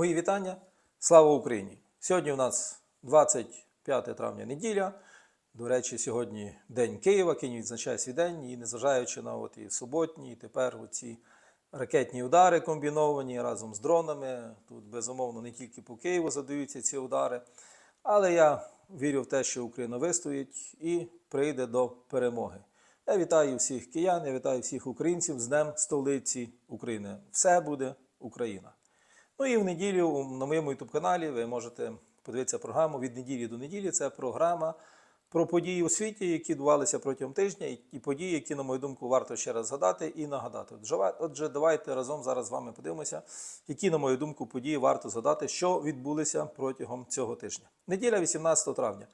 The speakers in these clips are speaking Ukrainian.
Мої вітання. Слава Україні! Сьогодні у нас 25 травня неділя. До речі, сьогодні День Києва. Київ відзначає свій день, і незважаючи на от і суботні, і тепер оці ракетні удари комбіновані разом з дронами. Тут безумовно не тільки по Києву задаються ці удари. Але я вірю в те, що Україна вистоїть і прийде до перемоги. Я вітаю всіх киян, я вітаю всіх українців з Днем столиці України. Все буде Україна. Ну і в неділю на моєму ютуб-каналі ви можете подивитися програму від неділі до неділі. Це програма про події у світі, які відбувалися протягом тижня, і- події, які, на мою думку, варто ще раз згадати і нагадати. Отже, давайте разом зараз з вами подивимося, які, на мою думку, події варто згадати, що відбулися протягом цього тижня. Неділя 18 травня.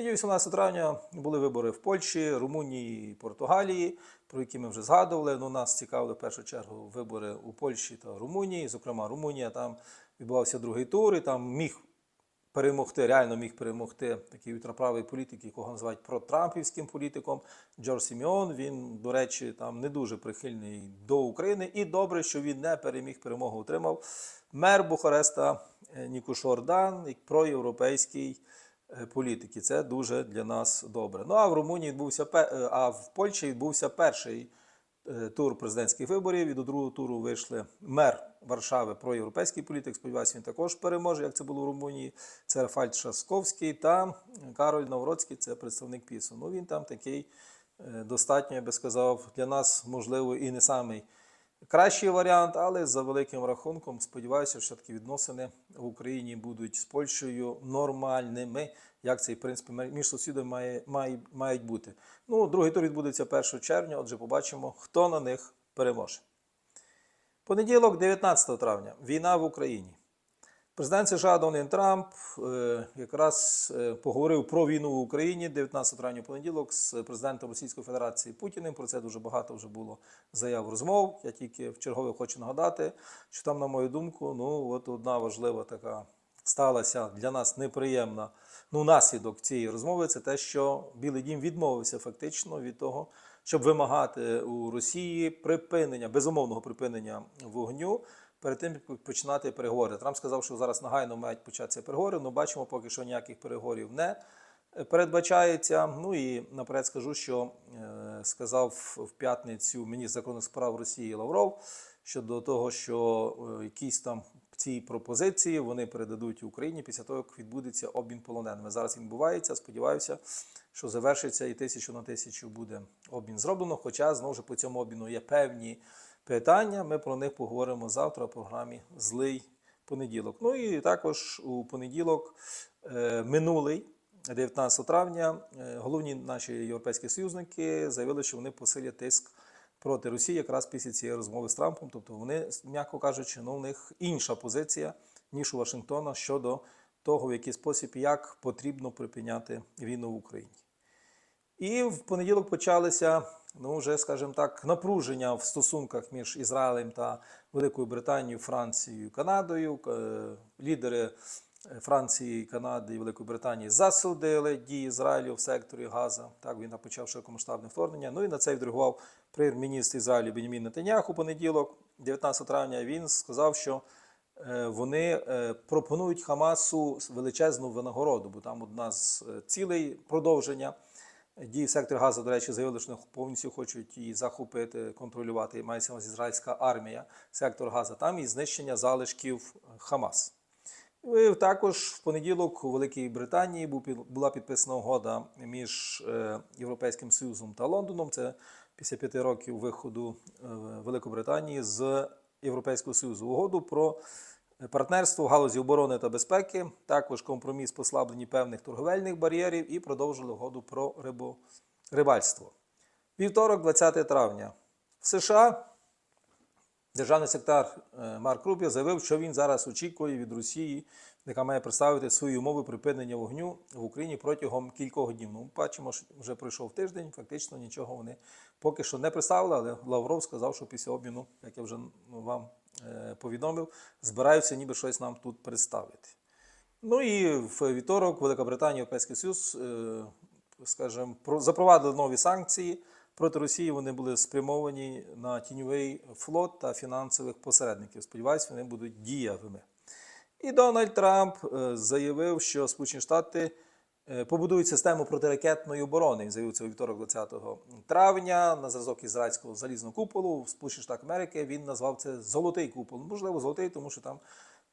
Неділя 18 травня були вибори в Польщі, Румунії і Португалії, про які ми вже згадували. Ну, нас цікавили в першу чергу вибори у Польщі та Румунії. Зокрема, Румунія там відбувався другий тур, і там міг перемогти, реально міг перемогти такий ультраправий політик, якого називають протрампівським політиком Джордж Сіміон. Він, до речі, там не дуже прихильний до України. І добре, що він не переміг перемогу отримав. Мер Бухареста Нікушор як проєвропейський е, політик. І це дуже для нас добре. Ну а в Румунії відбувся е, а в Польщі відбувся перший е, тур президентських виборів. І до другого туру вийшли мер Варшави, проєвропейський політик. Сподіваюся, він також переможе, як це було в Румунії. Це Рафаль Шасковський та Кароль Навроцький, це представник ПІСу. Ну він там такий достатньо, я би сказав, для нас можливо і не самий кращий варіант, але за великим рахунком сподіваюся, що такі відносини в Україні будуть з Польщею нормальними, як це, в принципі, між сусідами має, має, мають бути. Ну, другий тур відбудеться 1 червня, отже, побачимо, хто на них переможе. Понеділок, 19 травня, війна в Україні. Президент США Дональд Трамп е, якраз е, поговорив про війну в Україні 19 травня понеділок з президентом Російської Федерації Путіним. Про це дуже багато вже було заяв розмов. Я тільки в чергове хочу нагадати, що там, на мою думку, ну от одна важлива така сталася для нас неприємна ну, наслідок цієї розмови. Це те, що Білий Дім відмовився фактично від того, щоб вимагати у Росії припинення, безумовного припинення вогню перед тим, як починати переговори. Трамп сказав, що зараз негайно мають початися переговори. але бачимо, поки що ніяких переговорів не передбачається. Ну і наперед скажу, що е, сказав в п'ятницю міністр закордонних справ Росії Лавров щодо того, що е, якісь там ці пропозиції вони передадуть Україні після того, як відбудеться обмін полоненими. Зараз він відбувається. Сподіваюся, що завершиться і тисячу на тисячу буде обмін зроблено. Хоча знову ж по цьому обміну є певні питання. Ми про них поговоримо завтра в програмі Злий понеділок. Ну і також у понеділок е, минулий. 19 травня е, головні наші європейські союзники заявили, що вони посилять тиск проти Росії якраз після цієї розмови з Трампом. Тобто вони, м'яко кажучи, ну, у них інша позиція, ніж у Вашингтона щодо того, в який спосіб як потрібно припиняти війну в Україні. І в понеділок почалися, ну вже скажімо так, напруження в стосунках між Ізраїлем та Великою Британією, Францією, Канадою. Е, Лідери Франції, Канади і Великої Британії засудили дії Ізраїлю в секторі Газа. Так він почав широкомасштабне вторгнення. Ну і на це відреагував прем'єр-міністр Ізраїлю Бенімін Нетаньяху понеділок, 19 травня. Він сказав, що е, вони е, пропонують Хамасу величезну винагороду, бо там одна з е, цілей продовження. Дії в секторі Газа, до речі, заявили, що повністю хочуть її захопити, контролювати. І мається ізраїльська армія, сектор Газа. Там і знищення залишків Хамас. І також в понеділок у Великій Британії була підписана угода між е, Європейським Союзом та Лондоном. Це після п'яти років виходу е, Великобританії з Європейського Союзу. Угоду про партнерство в галузі оборони та безпеки, також компроміс послаблені певних торговельних бар'єрів і продовжили угоду про рибо, рибальство. Вівторок, 20 травня. В США Державний секретар е, Марк Рубіо заявив, що він зараз очікує від Росії, яка має представити свої умови припинення вогню в Україні протягом кількох днів. Ну, бачимо, що вже пройшов тиждень, фактично нічого вони поки що не представили, але Лавров сказав, що після обміну, як я вже ну, вам повідомив, збираються ніби щось нам тут представити. Ну і в вівторок Велика Британія, Європейський Союз, е, скажімо, запровадили нові санкції проти Росії. Вони були спрямовані на тіньовий флот та фінансових посередників. Сподіваюсь, вони будуть дієвими. І Дональд Трамп е, заявив, що Сполучені Штати е, побудують систему протиракетної оборони. Він заявив це у вівторок 20 травня на зразок ізраїльського залізного куполу в Сполучених Штатах Америки. Він назвав це золотий купол. Можливо, золотий, тому що там,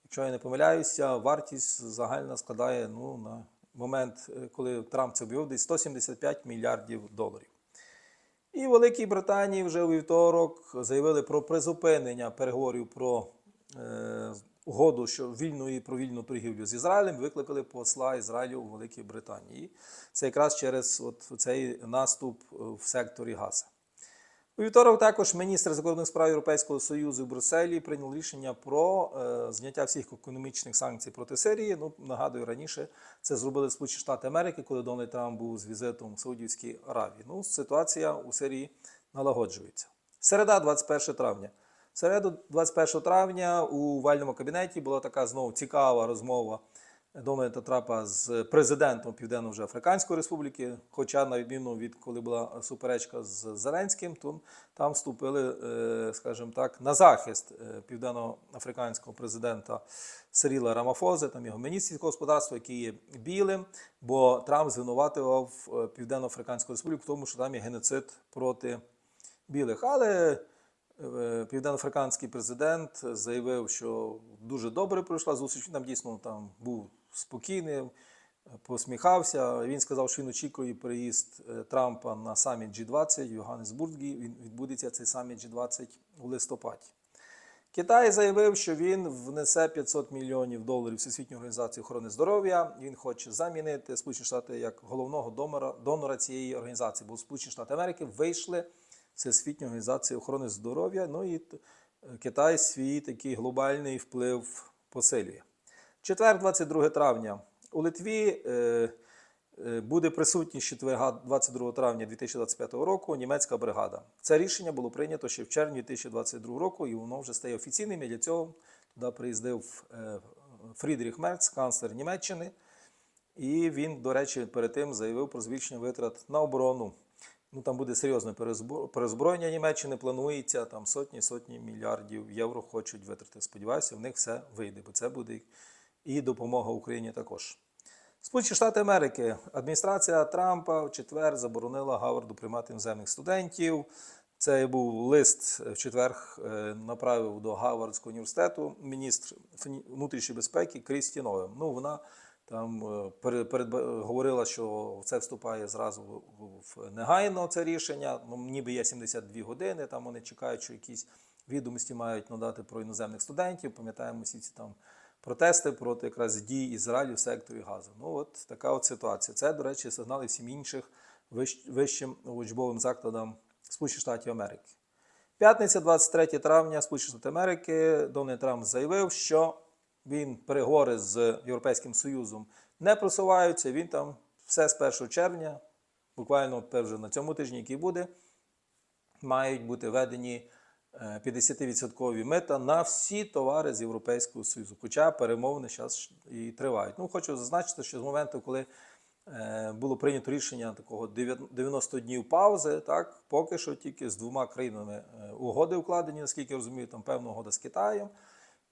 якщо я не помиляюся, вартість загальна складає ну, на момент, е, коли Трамп це об'явив, десь 175 мільярдів доларів. І в Великій Британії вже у вівторок заявили про призупинення переговорів про е, угоду що вільної про вільну торгівлю з Ізраїлем. Викликали посла Ізраїлю у Великій Британії. Це якраз через от цей наступ е, в секторі Газа. У вівторок також міністр закордонних справ Європейського Союзу в Брюсселі прийняв рішення про е, зняття всіх економічних санкцій проти Сирії. Ну, нагадую, раніше це зробили Сполучені Штати Америки, коли Дональд Трамп був з візитом в Саудівській Аравії. Ну, ситуація у Сирії налагоджується. Середа, 21 травня. Середу, 21 травня, у вальному кабінеті була така знову цікава розмова Дональда Трампа з президентом Південно вже Африканської Республіки. Хоча, на відміну від коли була суперечка з Зеленським, то там вступили, е, скажімо так, на захист е, південно-африканського президента Сиріла Рамафози, там його міністр господарства, який є білим, бо Трамп звинуватував е, Південно-Африканську Республіку в тому, що там є геноцид проти білих. Але південно-африканський президент заявив, що дуже добре пройшла зустріч. Він там дійсно там був спокійним, посміхався. Він сказав, що він очікує приїзд е, Трампа на саміт G20 в Йоганнесбурзі. Він відбудеться цей саміт G20 у листопаді. Китай заявив, що він внесе 500 мільйонів доларів Всесвітню організацію охорони здоров'я. Він хоче замінити Сполучені Штати як головного донора, донора цієї організації, бо Сполучені Штати Америки вийшли в Всесвітню організацію охорони здоров'я. Ну і Китай свій такий глобальний вплив посилює. Четвер, 22 травня. У Литві е, е, буде присутній з четверга 22 травня 2025 року німецька бригада. Це рішення було прийнято ще в червні 2022 року, і воно вже стає офіційним. І для цього туди приїздив е, Фрідріх Мерц, канцлер Німеччини. І він, до речі, перед тим заявив про збільшення витрат на оборону. Ну там буде серйозне перезброєння Німеччини. Планується там сотні сотні мільярдів євро хочуть витрати. Сподіваюся, в них все вийде, бо це буде і допомога Україні також. Сполучені Штати Америки, адміністрація Трампа в четвер заборонила Гаварду приймати іноземних студентів. Це був лист в четвер е, направив до Гавардського університету міністр внутрішньої безпеки Крісті Новем. Ну, вона там е, перед, перед, говорила, що це вступає зразу в- негайно це рішення. Ну, ніби є 72 години. Там вони чекають, що якісь відомості мають надати про іноземних студентів. Пам'ятаємо всі ці там протести проти якраз дій Ізраїлю в секторі газу. Ну от така от ситуація. Це, до речі, сигнали всім інших вищим учбовим закладам Сполучених Штатів Америки. П'ятниця, 23 травня, Сполучені Штати Америки, Дональд Трамп заявив, що він переговори з Європейським Союзом не просуваються. Він там все з 1 червня, буквально вже на цьому тижні, який буде, мають бути введені е, 50% мита на всі товари з Європейського Союзу. Хоча перемовини зараз і тривають. Ну, хочу зазначити, що з моменту, коли е, було прийнято рішення такого 90 днів паузи, так, поки що тільки з двома країнами е, угоди укладені, наскільки я розумію, там певна угода з Китаєм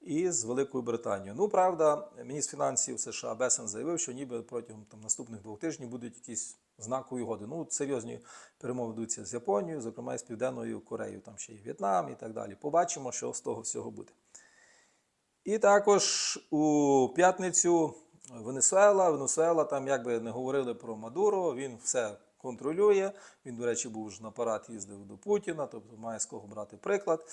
і з Великою Британією. Ну, правда, міністр фінансів США Бесен заявив, що ніби протягом там, наступних двох тижнів будуть якісь знакові угоди. Ну, серйозні перемови ведуться з Японією, зокрема і з Південною Кореєю, там ще є В'єтнам і так далі. Побачимо, що з того всього буде. І також у п'ятницю Венесуела. Венесуела там, як би не говорили про Мадуро, він все контролює. Він, до речі, був ж на парад їздив до Путіна, тобто має з кого брати приклад.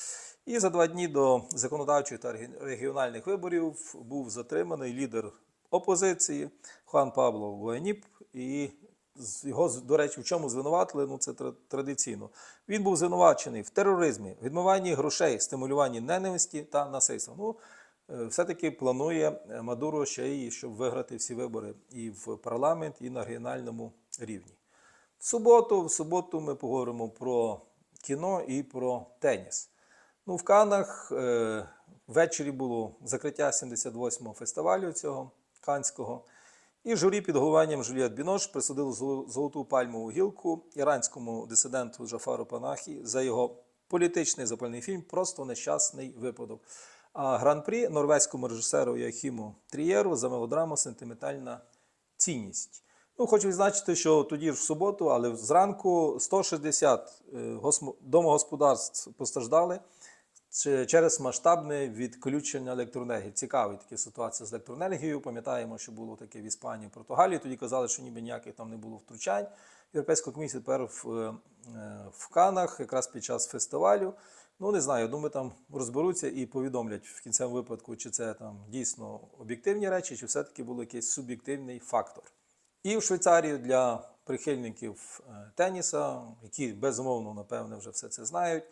І за два дні до законодавчих та регіональних виборів був затриманий лідер опозиції Хуан Пабло Гуаніп. І його, до речі, в чому звинуватили? Ну, це традиційно. Він був звинувачений в тероризмі, відмиванні грошей, стимулюванні ненависті та насильства. Ну, е, все-таки планує Мадуро ще й щоб виграти всі вибори і в парламент, і на регіональному рівні. Суботу, в суботу ми поговоримо про кіно і про теніс. Ну, в Канах е, ввечері було закриття 78-го фестивалю цього канського. І журі під головуванням Жуліет Бінош присудило золоту пальмову гілку іранському дисиденту Джафару Панахі за його політичний запальний фільм Просто нещасний випадок. А гран-прі норвезькому режисеру Яхіму Трієру за мелодраму Сентиментальна цінність. Ну, хочу відзначити, що тоді ж в суботу, але зранку 160 е, домогосподарств постраждали через масштабне відключення електроенергії. Цікава така ситуація з електроенергією. Пам'ятаємо, що було таке в Іспанії, в Португалії. Тоді казали, що ніби ніяких там не було втручань. Європейська комісія тепер в, е, е, в Канах, якраз під час фестивалю. Ну, не знаю, думаю, там розберуться і повідомлять в кінцевому випадку, чи це там дійсно об'єктивні речі, чи все-таки був якийсь суб'єктивний фактор. І в Швейцарії для прихильників е, теніса, які безумовно, напевне, вже все це знають.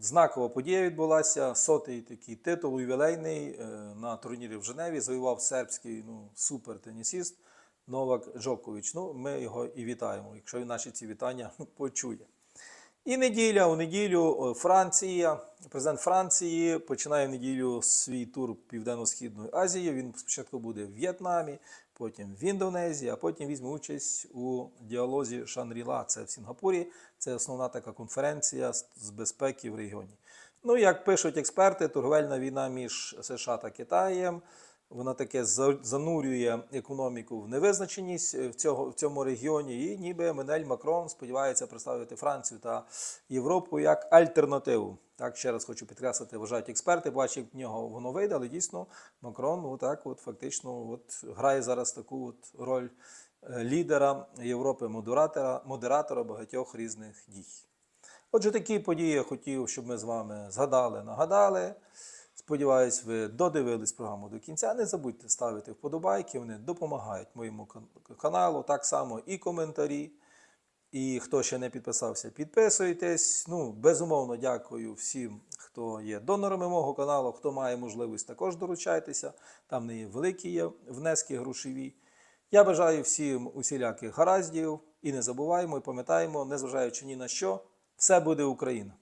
Знакова подія відбулася. Сотий такий титул ювілейний е, на турнірі в Женеві завоював сербський ну, супертенісіст Новак Джокович. Ну, ми його і вітаємо, якщо він наші ці вітання почує. І неділя, у неділю е, Франція, президент Франції починає в неділю свій тур Південно-Східної Азії. Він спочатку буде в В'єтнамі, потім в Індонезії, а потім візьме участь у діалозі Шанріла. Це в Сінгапурі. Це основна така конференція з безпеки в регіоні. Ну, як пишуть експерти, торговельна війна між США та Китаєм. Вона таке занурює економіку в невизначеність е, в, цього, в цьому регіоні. І ніби Еммануель Макрон сподівається представити Францію та Європу як альтернативу. Так, ще раз хочу підкреслити, вважають експерти, як в нього воно вийде, але дійсно Макрон отак от фактично от грає зараз таку от роль е, лідера Європи, модератора, модератора багатьох різних дій. Отже, такі події я хотів, щоб ми з вами згадали, нагадали. Сподіваюсь, ви додивились програму до кінця. Не забудьте ставити вподобайки, вони допомагають моєму каналу. Так само і коментарі. І хто ще не підписався, підписуйтесь. Ну, безумовно, дякую всім, хто є донорами мого каналу, хто має можливість також долучайтеся. Там не є великі є внески грошові. Я бажаю всім усіляких гараздів і не забуваємо і пам'ятаємо, незважаючи ні на що, все буде Україна.